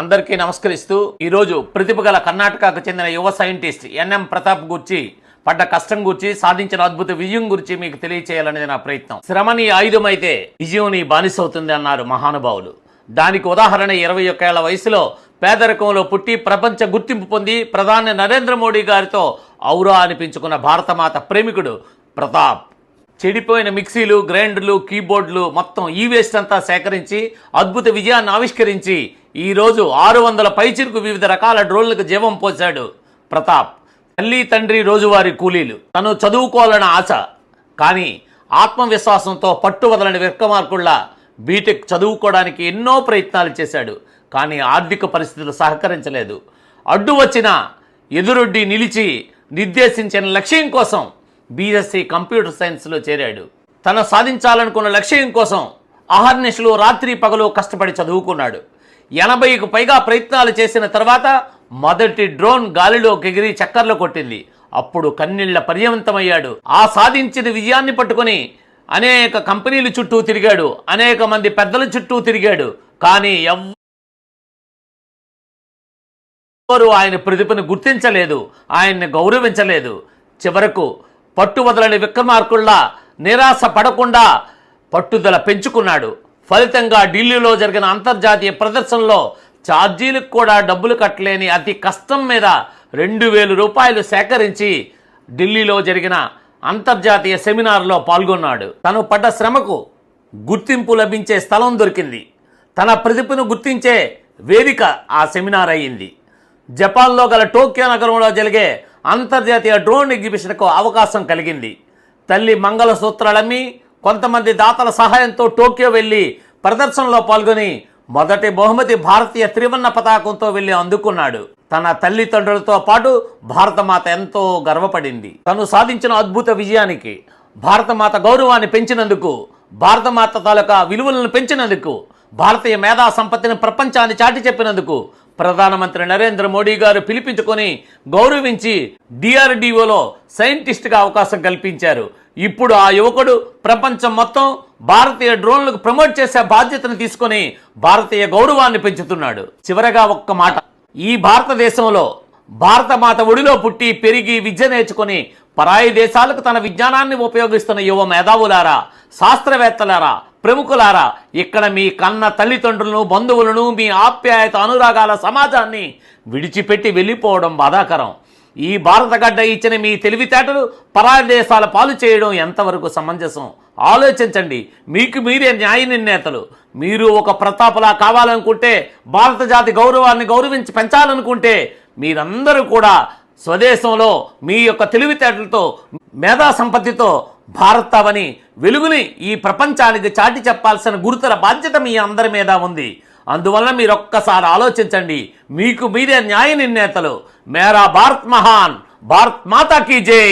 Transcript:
అందరికీ నమస్కరిస్తూ ఈరోజు ప్రతిభ గల కర్ణాటకకు చెందిన యువ సైంటిస్ట్ ఎన్ఎం ప్రతాప్ గురించి పడ్డ కష్టం గురించి సాధించిన అద్భుత విజయం గురించి మీకు తెలియచేయాలనేది నా ప్రయత్నం. శ్రమని ఆయుధం అయితే విజయం నీ బానిసవుతుంది అన్నారు మహానుభావులు. దానికి ఉదాహరణ ఇరవై ఒక్క ఏళ్ళ వయసులో పేదరికంలో పుట్టి ప్రపంచ గుర్తింపు పొంది ప్రధాని నరేంద్ర మోడీ గారితో ఔరా అనిపించుకున్న భారతమాత ప్రేమికుడు ప్రతాప్. చెడిపోయిన మిక్సీలు గ్రైండర్లు కీబోర్డులు మొత్తం ఈ వేస్ట్ అంతా సేకరించి అద్భుత విజయాన్ని ఆవిష్కరించి ఈరోజు ఆరు వందల పైచిరుకు వివిధ రకాల డ్రోన్లకు జీవం పోశాడు ప్రతాప్. తల్లి తండ్రి రోజువారి కూలీలు. తను చదువుకోవాలన్న ఆశ. కానీ ఆత్మవిశ్వాసంతో పట్టు వదలని విక్రమార్కుళ్ళ బీటెక్ చదువుకోవడానికి ఎన్నో ప్రయత్నాలు చేశాడు. కానీ ఆర్థిక పరిస్థితులు సహకరించలేదు. అడ్డు వచ్చిన ఎదురొడ్డి నిలిచి నిర్దేశించిన లక్ష్యం కోసం బీఎస్సీ కంప్యూటర్ సైన్స్లో చేరాడు. తన సాధించాలనుకున్న లక్ష్యం కోసం అహర్నిశలు రాత్రి పగలు కష్టపడి చదువుకున్నాడు. ఎనభైకు పైగా ప్రయత్నాలు చేసిన తర్వాత మొదటి డ్రోన్ గాలిలోకి ఎగిరి చక్కర్లు కొట్టింది. అప్పుడు కన్నీళ్ళ పర్యవంతమయ్యాడు. ఆ సాధించిన విజయాన్ని పట్టుకొని అనేక కంపెనీలు చుట్టూ తిరిగాడు. అనేక మంది పెద్దల చుట్టూ తిరిగాడు. కానీ ఎవ్ ఎవరు ఆయన ప్రతిభను గుర్తించలేదు. ఆయన్ని గౌరవించలేదు. చివరకు పట్టు వదలని విక్రమార్కుల్లా నిరాశ పడకుండా పట్టుదల పెంచుకున్నాడు. ఫలితంగా ఢిల్లీలో జరిగిన అంతర్జాతీయ ప్రదర్శనలో ఛార్జీలకు కూడా డబ్బులు కట్టలేని అతి కష్టం మీద రెండు వేలు రూపాయలు సేకరించి ఢిల్లీలో జరిగిన అంతర్జాతీయ సెమినార్లో పాల్గొన్నాడు. తను పడ్డ శ్రమకు గుర్తింపు లభించే స్థలం దొరికింది. తన ప్రతిభను గుర్తించే వేదిక ఆ సెమినార్ అయ్యింది. జపాన్లో గల టోక్యో నగరంలో జరిగే అంతర్జాతీయ డ్రోన్ ఎగ్జిబిషన్కు అవకాశం కలిగింది. తల్లి మంగళసూత్రాలమ్మి కొంతమంది దాతల సహాయంతో టోక్యో వెళ్ళి ప్రదర్శనలో పాల్గొని మొదటి బహుమతి భారతీయ త్రివర్ణ పతాకంతో వెళ్ళి అందుకున్నాడు. తన తల్లిదండ్రులతో పాటు భారతమాత ఎంతో గర్వపడింది. తను సాధించిన అద్భుత విజయానికి భారతమాత గౌరవాన్ని పెంచినందుకు భారతమాత తాలూకా విలువలను పెంచినందుకు భారతీయ మేధా సంపత్తిని ప్రపంచాన్ని చాటి చెప్పినందుకు ప్రధానమంత్రి నరేంద్ర మోడీ గారు పిలిపించుకొని గౌరవించి డిఆర్డిఓలో సైంటిస్ట్గా అవకాశం కల్పించారు. ఇప్పుడు ఆ యువకుడు ప్రపంచం మొత్తం భారతీయ డ్రోన్లకు ప్రమోట్ చేసే బాధ్యతను తీసుకొని భారతీయ గౌరవాన్ని పెంచుతున్నాడు. చివరగా ఒక్క మాట. ఈ భారతదేశంలో భారతమాత ఒడిలో పుట్టి పెరిగి విద్య నేర్చుకొని పరాయి దేశాలకు తన విజ్ఞానాన్ని ఉపయోగిస్తున్న యువ మేధావులారా శాస్త్రవేత్తలారా ప్రముఖులారా ఇక్కడ మీ కన్న తల్లిదండ్రులను బంధువులను మీ ఆప్యాయత అనురాగాల సమాజాన్ని విడిచిపెట్టి వెళ్ళిపోవడం బాధాకరం. ఈ భారత గడ్డ ఇచ్చిన మీ తెలివితేటలు పరాయి దేశాల పాలు చేయడం ఎంతవరకు సమంజసం? ఆలోచించండి. మీకు మీరే న్యాయ నిర్ణేతలు. మీరు ఒక ప్రతాపలా కావాలనుకుంటే భారత జాతి గౌరవాన్ని గౌరవించి పెంచాలనుకుంటే మీరందరూ కూడా స్వదేశంలో మీ యొక్క తెలివితేటలతో మేధా సంపత్తితో భారతవని వెలుగుని ఈ ప్రపంచానికి చాటి చెప్పాల్సిన గురుతర బాధ్యత మీ అందరి మీద ఉంది. అందువల్ల మీరు ఒక్కసారి ఆలోచించండి. మీకు మీరే న్యాయ నిర్ణేతలు. మేరా భారత్ మహాన్ భారత్ మాతా కీ జై